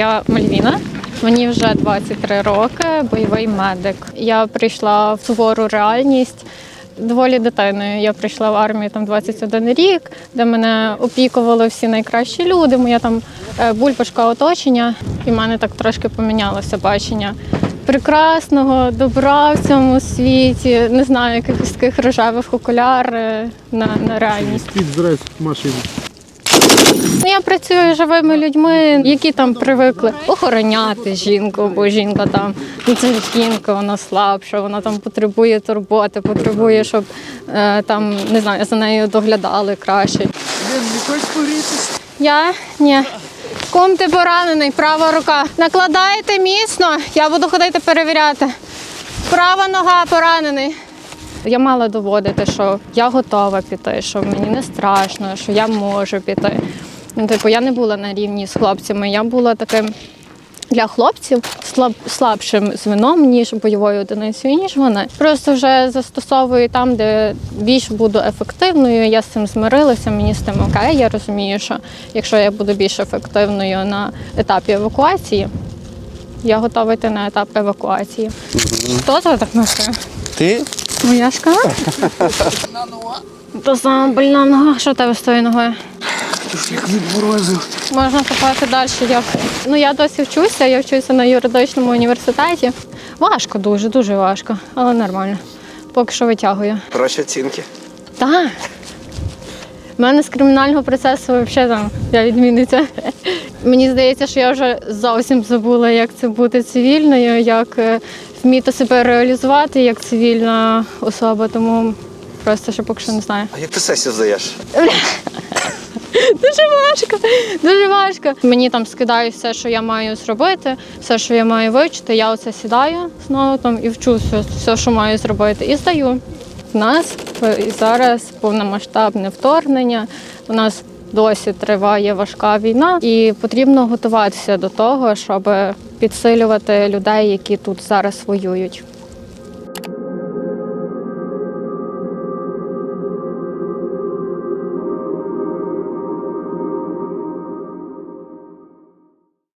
Я Мальвіна. Мені вже 23 роки, бойовий медик. Я прийшла в сувору реальність. Доволі дитиною. Я прийшла в армію там 21 рік, де мене опікували всі найкращі люди. Моя там е, бульбашка оточення, і в мене так трошки помінялося бачення прекрасного добра в цьому світі. Не знаю, якихось таких рожевих окуляр е, на, на реальність. Спіть збирайся машину. Я працюю з живими людьми, які там привикли охороняти жінку, бо жінка там ну це жінка, вона слабша, вона там потребує турботи, потребує, щоб е, там не знаю, за нею доглядали краще. Я ні. Кум ти поранений, права рука. Накладаєте міцно, я буду ходити перевіряти. Права нога поранений. Я мала доводити, що я готова піти, що мені не страшно, що я можу піти. Ну, типу, я не була на рівні з хлопцями. Я була таким для хлопців слаб, слабшим звеном, ніж бойовою одиницею, ніж вони. Просто вже застосовую там, де більш буду ефективною. Я з цим змирилася, мені з тим окей. Я розумію, що якщо я буду більш ефективною на етапі евакуації, я готова йти на етап евакуації. Хто це так носив? Ти? Моя шкала? То сама больна нога. Що тебе з тою ногою? Як відморозив. Можна копати далі. Я, ну, я досі вчуся, я вчуся на юридичному університеті. Важко дуже, дуже важко, але нормально. Поки що витягую. Хороші оцінки. Так. У мене з кримінального процесу взагалі там я відмінниця. Мені здається, що я вже зовсім забула, як це бути цивільною, як е, вміти себе реалізувати як цивільна особа, тому просто ще поки що не знаю. А як ти сесію здаєш? Дуже важко, дуже важко. Мені там скидають все, що я маю зробити, все, що я маю вивчити. Я оце сідаю знову там і вчу все, що маю зробити, і здаю. У нас зараз повномасштабне вторгнення. У нас досі триває важка війна, і потрібно готуватися до того, щоб підсилювати людей, які тут зараз воюють.